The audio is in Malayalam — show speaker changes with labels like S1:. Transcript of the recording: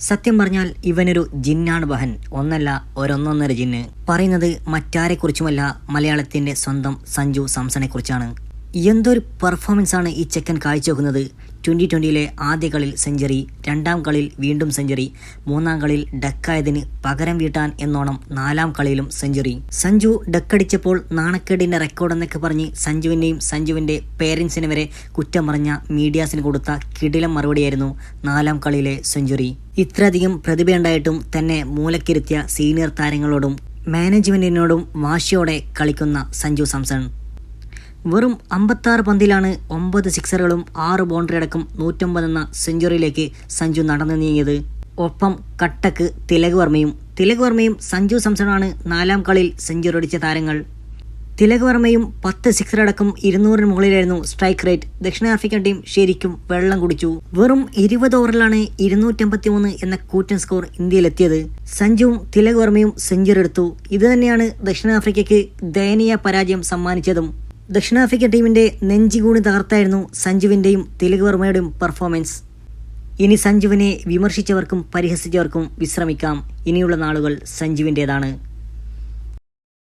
S1: സത്യം പറഞ്ഞാൽ ഇവനൊരു ജിന്നാണ് ബഹൻ. ഒന്നല്ല ഒരൊന്നൊന്നര ജിന്ന്. പറയുന്നത് മറ്റാരെക്കുറിച്ചുമല്ല മലയാളത്തിന്റെ സ്വന്തം സഞ്ജു സാംസണെക്കുറിച്ചാണ് എന്തൊരു പെർഫോമൻസ് ആണ് ഈ ചെക്കൻ കാഴ്ചവെക്കുന്നത്. ട്വന്റി ട്വന്റിയിലെ ആദ്യ കളിൽ സെഞ്ചുറി രണ്ടാം കളിയിൽ വീണ്ടും സെഞ്ചുറി മൂന്നാം കളിയിൽ ഡക്കായതിന് പകരം വീട്ടാൻ എന്നോണം നാലാം കളിയിലും സെഞ്ചുറി. സഞ്ജു ഡക്കടിച്ചപ്പോൾ നാണക്കേടിന്റെ റെക്കോർഡ് എന്നൊക്കെ പറഞ്ഞ് സഞ്ജുവിന്റെയും സഞ്ജുവിന്റെ പേരൻസിനെ വരെ കുറ്റം പറഞ്ഞ മീഡിയാസിന് കൊടുത്ത കിടിലം മറുപടിയായിരുന്നു നാലാം കളിയിലെ സെഞ്ചുറി. ഇത്രയധികം പ്രതിഭയുണ്ടായിട്ടും തന്നെ മൂലക്കിരുത്തിയ സീനിയർ താരങ്ങളോടും മാനേജ്മെന്റിനോടും വാശിയോടെ കളിക്കുന്ന സഞ്ജു സാംസൺ. വെറും അമ്പത്താറ് പന്തിലാണ് ഒമ്പത് സിക്സറുകളും ആറ് ബൗണ്ടറി അടക്കം നൂറ്റമ്പത് എന്ന സെഞ്ചുറിയിലേക്ക് സഞ്ജു നടന്നു നീങ്ങിയത്. ഒപ്പം കട്ടക്ക് തിലക് വർമ്മയും തിലക് വർമ്മയും സഞ്ജു സംസണാണ് നാലാം കളിയിൽ സെഞ്ചുറി അടിച്ച താരങ്ങൾ. തിലക് വർമ്മയും പത്ത് സിക്സർ അടക്കം ഇരുന്നൂറിന് മുകളിലായിരുന്നു സ്ട്രൈക്ക് റേറ്റ്. ദക്ഷിണാഫ്രിക്കൻ ടീം ശരിക്കും വെള്ളം കുടിച്ചു. വെറും ഇരുപത് ഓവറിലാണ് ഇരുന്നൂറ്റമ്പത്തി മൂന്ന് എന്ന കൂറ്റൻ സ്കോർ ഇന്ത്യയിലെത്തിയത്. സഞ്ജുവും തിലക് വർമ്മയും സെഞ്ചുറി എടുത്തു. ഇത് തന്നെയാണ് ദക്ഷിണാഫ്രിക്കയ്ക്ക് ദയനീയ പരാജയം സമ്മാനിച്ചതും. ദക്ഷിണാഫ്രിക്ക ടീമിന്റെ നെഞ്ചികൂണി തകർത്തായിരുന്നു സഞ്ജുവിന്റെയും തിലക് വർമ്മയുടെയും പെർഫോമൻസ് ഇനി സഞ്ജുവിനെ വിമർശിച്ചവർക്കും പരിഹസിച്ചവർക്കും വിശ്രമിക്കാം. ഇനിയുള്ള നാളുകൾ സഞ്ജുവിന്റേതാണ്